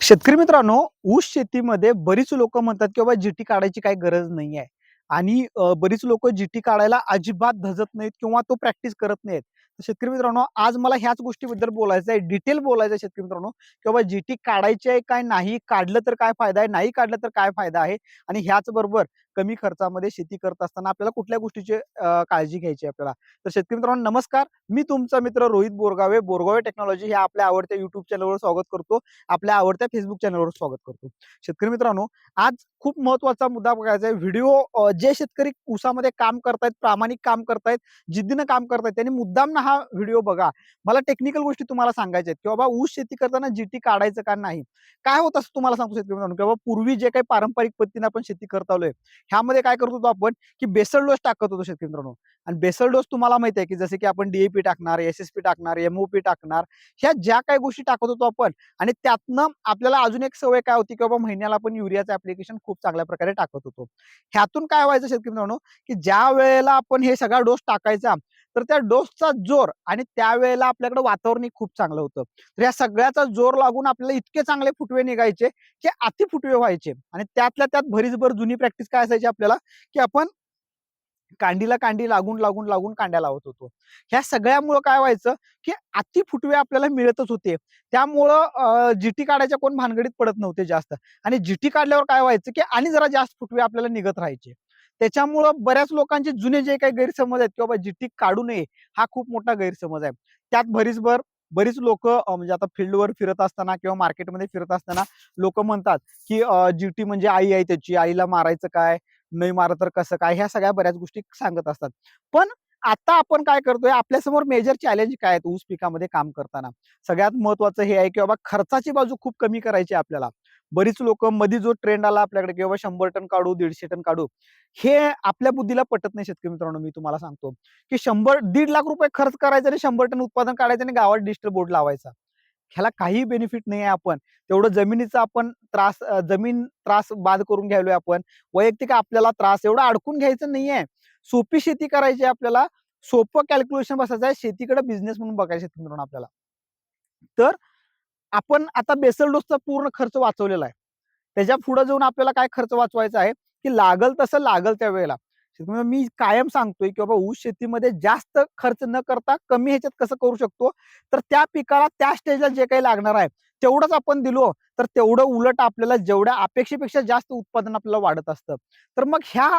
शेतकरी मित्रांनो ऊस शेतीमध्ये बरीच लोक म्हणतात की बाबा जीटी काढायची काही गरज नाही आहे आणि बरीच लोक जीटी काढायला अजिबात धजत नाहीत किंवा तो प्रॅक्टिस करत नाहीत. तर शेतकरी मित्रांनो आज मला ह्याच गोष्टीबद्दल बोलायचं आहे डिटेल बोलायचं आहे शेतकरी मित्रांनो की बाबा जीटी काढायची आहे काय नाही काढलं तर काय फायदा आहे नाही काढलं तर काय फायदा आहे? आणि ह्याच बरोबर कमी खर्चामध्ये शेती करत असताना आपल्याला कुठल्या गोष्टीची काळजी घ्यायची आहे आपल्याला? तर शेतकरी मित्रांनो नमस्कार. मी तुमचा मित्र रोहित बोरगावे बोरगावे टेक्नॉलॉजी हे आपल्या आवडत्या युट्यूब चॅनलवर स्वागत करतो. आपल्या आवडत्या फेसबुक चॅनलवर स्वागत करतो. शेतकरी मित्रांनो आज खूप महत्त्वाचा मुद्दा बघायचा आहे. व्हिडिओ जे शेतकरी ऊसामध्ये काम करतायत प्रामाणिक काम करतायत जिद्दीनं काम करतायत त्यांनी मुद्दाम हा व्हिडिओ बघा. मला टेक्निकल गोष्टी तुम्हाला सांगायच्या आहेत की बाबा ऊस शेती करताना जीटी काढायचं का नाही? काय होत असं तुम्हाला सांगतो शेतकरी मित्रांनो बाबा पूर्वी जे काही पारंपरिक पद्धतीने आपण शेती करत आलोय ह्यामध्ये काय करत होतो आपण की बेसल डोस टाकत होतो शेतकरी मित्रांनो. आणि बेसल डोस तुम्हाला माहिती आहे की जसे की आपण डीएपी टाकणार एस एस पी टाकणार एमओपी टाकणार ह्या ज्या काही गोष्टी टाकत होतो आपण आणि त्यातनं आपल्याला अजून एक सवय काय होती की बाबा महिन्याला आपण युरियाचं ऍप्लिकेशन खूप चांगल्या प्रकारे टाकत होतो. ह्यातून काय व्हायचं शेतकरी मित्रांनो की ज्या वेळेला आपण हे सगळा डोस टाकायचा तर त्या डोसचा जोर आणि त्यावेळेला आपल्याकडे वातावरण खूप चांगलं होतं. तर या सगळ्याचा जोर लागून आपल्याला इतके चांगले फुटवे निघायचे की अति फुटवे व्हायचे. आणि त्यातल्या त्यात भरीसभर जुनी प्रॅक्टिस काय असायची आपल्याला की आपण कांडीला कांडी लागून लागून लागून कांड्या लावत होतो. ह्या सगळ्यामुळं काय व्हायचं की अति फुटवे आपल्याला मिळतच होते. त्यामुळं जीटी काढायच्या कोण भानगडीत पडत नव्हते जास्त. आणि जीटी काढल्यावर काय व्हायचं की आणि जरा जास्त फुटवे आपल्याला निघत राहायचे. त्याच्यामुळं बऱ्याच लोकांचे जुने जे काही गैरसमज आहेत की बाबा जीटी काढू नये हा खूप मोठा गैरसमज आहे. त्यात भरीसभर बरीच लोक म्हणजे आता फील्डवर फिरत असताना किंवा मार्केटमध्ये फिरत असताना लोक म्हणतात की जीटी म्हणजे आई आहे त्याची आईला मारायचं काय नाही मारत तर कसं काय ह्या सगळ्या बऱ्याच गोष्टी सांगत असतात. पण आता आपण काय करतोय आपल्यासमोर मेजर चॅलेंज काय आहेत ऊस पिकामध्ये काम करताना? सगळ्यात महत्वाचं हे आहे की बाबा खर्चाची बाजू खूप कमी करायची आहे आपल्याला. बरीच लोक मध्ये जो ट्रेंड आला आपल्याकडे की बाबा शंभर टन काढू दीडशे टन काढू हे आपल्या बुद्धीला पटत नाही शेतकरी मित्रांनो मी तुम्हाला सांगतो. की शंभर दीड लाख रुपये खर्च करायचा आणि शंभर टन उत्पादन काढायचं आणि गावात डिजिटल बोर्ड लावायचा. ह्याला काही बेनिफिट नाही आहे आपण. तेवढं जमिनीचा आपण त्रास जमीन त्रास बाद करून घ्यायलोय आपण. वैयक्तिक आपल्याला त्रास एवढा अडकून घ्यायचं नाहीये. सोपी शेती करायची आहे आपल्याला. सोपं कॅल्क्युलेशन बसायचं आहे. शेतीकडे बिझनेस म्हणून बघायचं शेतकरी मित्रांनो आपल्याला. तर आपण आता बेसल डोसचा पूर्ण खर्च वाचवलेला आहे. त्याच्या पुढे जाऊन आपल्याला काय खर्च वाचवायचा आहे? की लागल तसं लागल त्या वेळेला. मी कायम सांगतोय की बाबा ऊस शेतीमध्ये जास्त खर्च न करता कमी ह्याच्यात कसं करू शकतो? तर त्या पिकाला त्या स्टेजला जे काही लागणार आहे तेवढंच आपण दिलो तर तेवढं उलट आपल्याला जेवढ्या अपेक्षेपेक्षा जास्त उत्पादन आपल्याला वाढत असतं. तर मग ह्या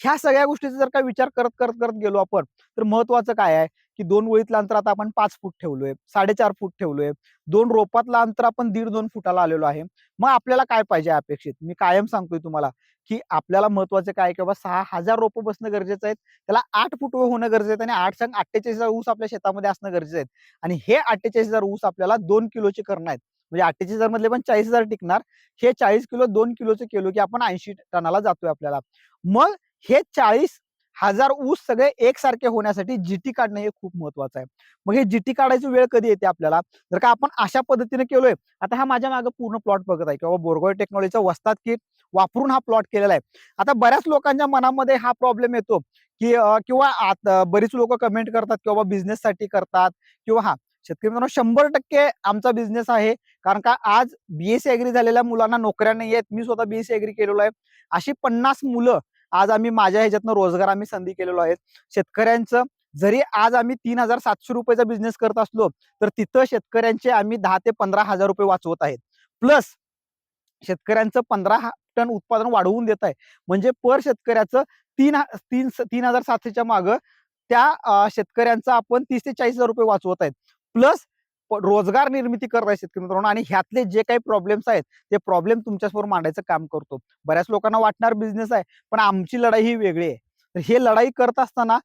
ह्या सगळ्या गोष्टीचा जर का विचार करत करत करत गेलो आपण तर महत्वाचं काय आहे? की दोन ओळीतलं अंतर आता आपण पाच फूट ठेवलोय साडेचार फूट ठेवलोय दोन रोपातलं अंतर आपण दीड दोन फुटाला आलेलो आहे. मग आपल्याला काय पाहिजे अपेक्षित? मी कायम सांगतोय तुम्हाला की आपल्याला महत्वाचं काय की बाबा सहा हजार रोपं बसणं गरजेचं आहे त्याला आठ फूट होणं गरजेचं आहे आणि आठ संग अठ्ठेचाळीस हजार ऊस आपल्या शेतामध्ये असणं गरजेचं आहे. आणि हे अठ्ठेचाळीस हजार ऊस आपल्याला दोन किलोचे करणं आहेत. म्हणजे अठ्ठेचाळीस हजार मधले पण चाळीस हजार टिकणार. हे चाळीस किलो दोन किलोचे केलो की आपण ऐंशी टनाला जातोय आपल्याला. मग हे चाळीस हजार ऊस सगळे एकसारखे होण्यासाठी जीटी काढणं हे खूप महत्वाचं आहे. मग हे जीटी काढायची वेळ कधी येते आपल्याला? जर का आपण अशा पद्धतीने केलोय आता हा माझ्या मागे पूर्ण प्लॉट बघत आहे. किंवा बोरगोय टेक्नॉलॉजीचा वस्तात किट वापरून हा प्लॉट केलेला आहे. आता बऱ्याच लोकांच्या मनामध्ये हा प्रॉब्लेम येतो की किंवा बरीच लोक कमेंट करतात किंवा बिझनेससाठी करतात. किंवा हा शेतकरी मित्रांनो शंभर टक्के आमचा बिझनेस आहे. कारण का आज बीएससी अॅग्री झालेल्या मुलांना नोकऱ्या नाही आहेत. मी स्वतः बीएससी अॅग्री केलेलो आहे. अशी पन्नास मुलं आज आम्ही माझ्या ह्याच्यातनं रोजगार आम्ही संधी केलेलो आहेत. शेतकऱ्यांचं जरी आज आम्ही तीन हजार सातशे रुपयाचा बिझनेस करत असलो तर तिथं शेतकऱ्यांचे आम्ही दहा ते पंधरा हजार रुपये वाचवत आहेत. प्लस शेतकऱ्यांचं पंधरा टन उत्पादन वाढवून देत आहे. म्हणजे पर शेतकऱ्याचं तीन तीन तीन हजार सातशेच्या मागं त्या शेतकऱ्यांचा शेतकऱ्यांचं आपण तीस ते चाळीस हजार रुपये वाचवत आहेत. प्लस रोजगार निर्मिती करत आहे शेतकरी मित्रांनो. आणि ह्यातले जे काही प्रॉब्लेम्स आहेत ते प्रॉब्लेम तुमच्यासमोर मांडायचं काम करतो. बऱ्याच लोकांना वाटणार बिझनेस आहे पण आमची लढाई ही वेगळी आहे. तर हे लढाई करत असताना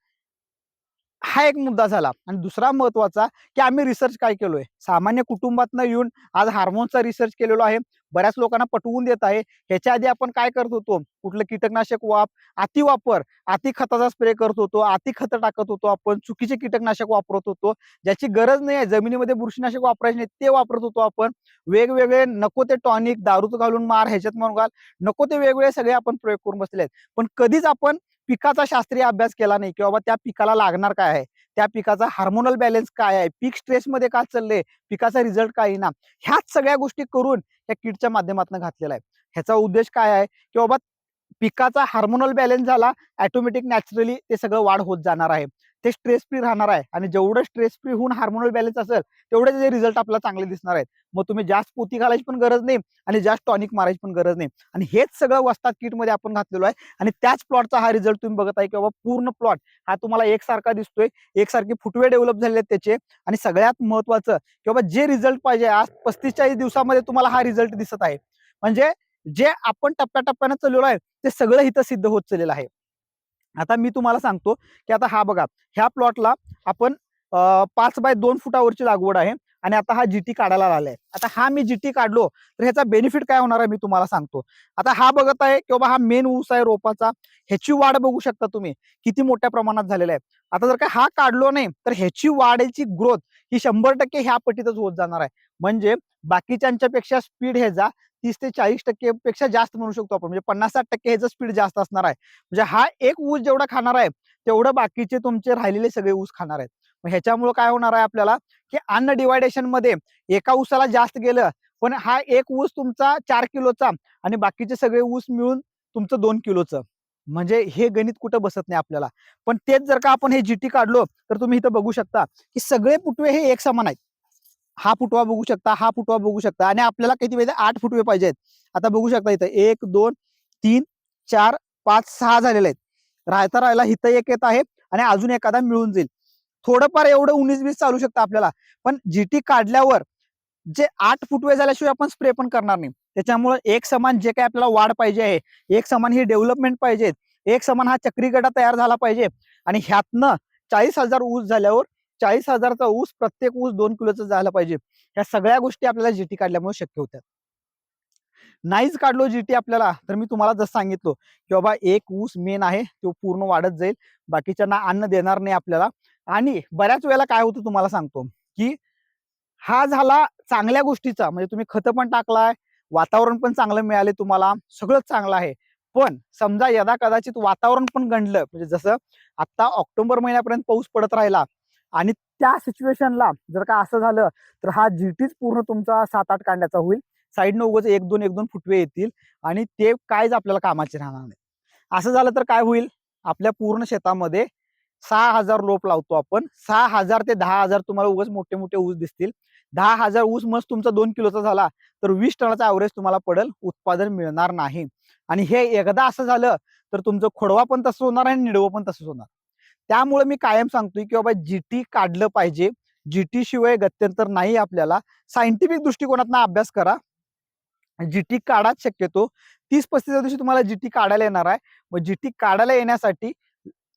हा एक मुद्दा झाला. आणि दुसरा महत्त्वाचा की आम्ही रिसर्च काय केलोय? सामान्य कुटुंबातनं येऊन आज हार्मोनचा रिसर्च केलेलो आहे. बऱ्याच लोकांना पटवून देत आहे. ह्याच्या आधी आपण काय करत होतो? कुठलं कीटकनाशक वाप अति वापर अति खताचा स्प्रे करत होतो. अति खतं टाकत होतो आपण. चुकीचे कीटकनाशक वापरत होतो. ज्याची गरज नाही आहे. जमिनीमध्ये बुरशीनाशक वापरायचे नाही ते वापरत होतो आपण. वेगवेगळे नको ते टॉनिक दारूत घालून मार ह्याच्यात म्हणून घाल. नको ते वेगवेगळे सगळे आपण प्रयोग करून बसले आहेत. पण कधीच आपण पिकाचा शास्त्रीय अभ्यास केला नाही की बाबा त्या पिकाला लागणार काय आहे? त्या पिकाचा हार्मोनल बॅलन्स काय आहे? पीक स्ट्रेसमध्ये काय चाललंय? पिकाचा रिझल्ट काय ना? ह्याच सगळ्या गोष्टी करून या किटच्या माध्यमातून घातलेला आहे. ह्याचा उद्देश काय आहे? की बाबा पिकाचा हार्मोनल बॅलन्स झाला ऑटोमॅटिक नॅचरली ते सगळं वाढ होत जाणार आहे. ते स्ट्रेस फ्री राहणार आहे. आणि जेवढं स्ट्रेस फ्री होऊन हार्मोनल बॅलन्स असेल तेवढे त्याचे रिझल्ट आपल्याला चांगले दिसणार आहेत. मग तुम्ही जास्त पोती घालायची पण गरज नाही आणि जास्त टॉनिक मारायची पण गरज नाही. आणि हेच सगळं वस्तात किटमध्ये आपण घातलेलो आहे. आणि त्याच प्लॉटचा हा रिझल्ट तुम्ही बघत आहे की बाबा पूर्ण प्लॉट हा तुम्हाला एकसारखा दिसतोय. एकसारखे फुटवे डेव्हलप झालेले आहेत त्याचे. आणि सगळ्यात महत्वाचं की बाबा जे रिझल्ट पाहिजे आज पस्तीस चाळीस दिवसामध्ये तुम्हाला हा रिझल्ट दिसत आहे. म्हणजे जे आपण टप्प्याटप्प्यानं चाललेलो आहे ते सगळं इथं सिद्ध होत चाललेलं आहे. आता मी तुम्हाला सांगतो की आता हा बघा ह्या प्लॉटला आपण पाच बाय दोन फुटावरची लागवड आहे. आणि आता हा जीटी काढायला आलाय आता हा मी जीटी काढलो तर ह्याचा बेनिफिट काय होणार आहे मी तुम्हाला सांगतो. आता हा बघत आहे की बाबा हा मेन ऊस आहे रोपाचा ह्याची वाढ बघू शकता तुम्ही. किती मोठ्या प्रमाणात झालेला आहे. आता जर का हा काढलो नाही तर ह्याची वाढीची ग्रोथ ही शंभर टक्के ह्या पटीतच होत जाणार आहे. म्हणजे बाकीच्यांच्या पेक्षा स्पीड ह्याचा तीस ते चाळीस टक्के पेक्षा जास्त म्हणू शकतो आपण. म्हणजे पन्नास साठ टक्के ह्याचं स्पीड जास्त असणार आहे. म्हणजे हा एक ऊस जेवढा खाणार आहे तेवढं बाकीचे तुमचे राहिलेले सगळे ऊस खाणार आहेत. मग ह्याच्यामुळे काय होणार आहे आपल्याला की अन्न डिवायडेशनमध्ये एका ऊसाला जास्त गेलं पण हा एक ऊस तुमचा चार किलोचा आणि बाकीचे सगळे ऊस मिळून तुमचं दोन किलोचं. म्हणजे हे गणित कुठं बसत नाही आपल्याला. पण तेच जर का आपण हे जीटी काढलो तर तुम्ही इथं बघू शकता की सगळे पुटवे हे एक समान आहेत. हा फुटवा बघू शकता हा फुटवा बघू शकता आणि आपल्याला किती पाहिजे? आठ फुटवे पाहिजेत आता बघू शकता इथं एक दोन तीन चार पाच सहा झालेले आहेत. राहता राहायला इथं एक येत आहे आणि अजून एखादा मिळून जाईल. थोडंफार एवढं उन्नीस वीस चालू शकतं आपल्याला. पण जीटी काढल्यावर जे आठ फुटवे झाल्याशिवाय आपण स्प्रे पण करणार नाही. त्याच्यामुळे एक समान जे काही आपल्याला वाढ पाहिजे आहे एक समान ही डेव्हलपमेंट पाहिजे एक समान हा चक्री गटा तयार झाला पाहिजे आणि ह्यातनं चाळीस हजार ऊस झाल्यावर चाळीस हजारचा ऊस प्रत्येक ऊस दोन किलोचा झाला पाहिजे. ह्या सगळ्या गोष्टी आपल्याला जीटी काढल्यामुळे शक्य होत्या. नाहीच काढलो जीटी आपल्याला तर मी तुम्हाला जसं सांगितलो की बाबा एक ऊस मेन आहे तो पूर्ण वाढत जाईल बाकीच्यांना अन्न देणार नाही आपल्याला. आणि बऱ्याच वेळेला काय होतं तुम्हाला सांगतो की हा झाला चांगल्या गोष्टीचा म्हणजे तुम्ही खतं पण टाकलाय वातावरण पण चांगलं मिळाले तुम्हाला सगळंच चांगलं आहे. पण समजा यदा कदाचित वातावरण पण गणलं म्हणजे जसं आता ऑक्टोबर महिन्यापर्यंत पाऊस पडत राहिला आणि त्या सिच्युएशनला जर का असं झालं तर हा जीटीच पूर्ण तुमचा सात आठ कांड्याचा होईल. साईडनं उगाच एक दोन एक दोन फुटवे येतील आणि ते कायच आपल्याला कामाचे राहणार नाही असं झालं तर काय होईल? आपल्या पूर्ण शेतामध्ये सहा हजार रोप लावतो आपण. सहा हजार ते दहा हजार तुम्हाला उगाच मोठे मोठे ऊस दिसतील. दहा हजार ऊस मस्त तुमचा दोन किलोचा झाला तर वीस टनाचा ऍव्हरेज तुम्हाला पडेल उत्पादन मिळणार नाही. आणि हे एकदा असं झालं तर तुमचं खोडवा पण तसं होणार आणि निडवं पण तसंच होणार. त्यामुळे मी कायम सांगतोय की बाबा जीटी काढलं पाहिजे. जीटी शिवाय गत्यंतर नाही आपल्याला. सायंटिफिक दृष्टिकोनातून अभ्यास करा. जीटी काढाच शक्यतो. तीस पस्तीस दिवशी तुम्हाला जीटी काढायला येणार आहे. मग जीटी काढायला येण्यासाठी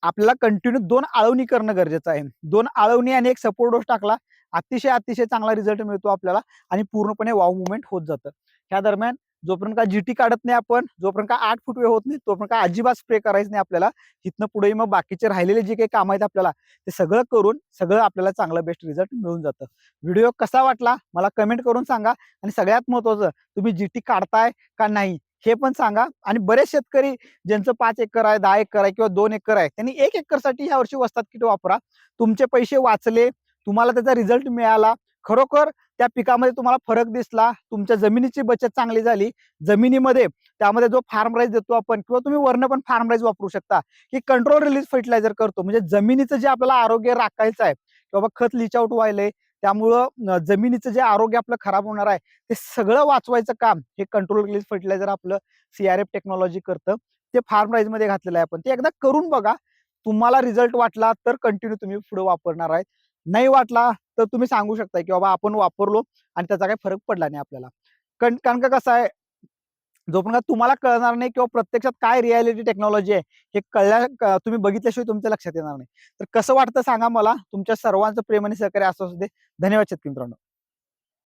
आपल्याला कंटिन्यू दोन आळवणी करणं गरजेचं आहे. दोन आळवणी आणि एक सपोर्ट डोस टाकला अतिशय अतिशय चांगला रिझल्ट मिळतो आपल्याला आणि पूर्णपणे वाव मुवमेंट होत जातं. ह्या दरम्यान जोपर्यंत का जीटी काढत नाही आपण जोपर्यंत का आठ फुटवे होत नाही तोपर्यंत का अजिबात स्प्रे करायचं नाही आपल्याला. इथनं पुढे मग बाकीचे राहिलेले जे काही काम आहेत आपल्याला ते सगळं करून सगळं आपल्याला चांगलं बेस्ट रिझल्ट मिळून जातं. व्हिडिओ कसा वाटला मला कमेंट करून सांगा आणि सगळ्यात महत्वाचं तुम्ही जीटी काढताय का नाही? हे पण सांगा. आणि बरेच शेतकरी ज्यांचं पाच एकर आहे दहा एकर आहे किंवा दोन एकर आहे त्यांनी एक एकरसाठी ह्या वर्षी वस्तात किट वापरा. तुमचे पैसे वाचले तुम्हाला त्याचा रिझल्ट मिळाला. खरोखर त्या पिकामध्ये तुम्हाला फरक दिसला तुमच्या जमिनीची बचत चांगली झाली. जमिनीमध्ये त्यामध्ये जो फार्म राईज देतो आपण किंवा तुम्ही वर्ण पण फार्म राईज वापरू शकता. की कंट्रोल रिलीज फर्टिलायझर करतो. म्हणजे जमिनीचं जे आपल्याला आरोग्य राखायचं आहे किंवा खत लिचआउट व्हायलंय त्यामुळं जमिनीचं जे आरोग्य आपलं खराब होणार आहे ते सगळं वाचवायचं काम हे कंट्रोल रिलीज फर्टिलायझर आपलं सीआरएफ टेक्नॉलॉजी करतं. ते फार्म राईजमध्ये घातलेलं आहे आपण. ते एकदा करून बघा. तुम्हाला रिझल्ट वाटला तर कंटिन्यू तुम्ही पुढे वापरणार आहे. नाही वाटला तर तुम्ही सांगू शकता की बाबा आपण वापरलो आणि त्याचा काही फरक पडला नाही आपल्याला. कारण कारण का कसं आहे जोपर्यंत तुम्हाला कळणार नाही किंवा प्रत्यक्षात काय रियालिटी टेक्नॉलॉजी आहे हे कळल्या तुम्ही बघितल्याशिवाय तुमच्या लक्षात येणार नाही. तर कसं वाटतं सांगा मला. तुमच्या सर्वांचं प्रेम आणि सहकार्य असं असू दे. धन्यवाद शेतकरी मित्रांनो.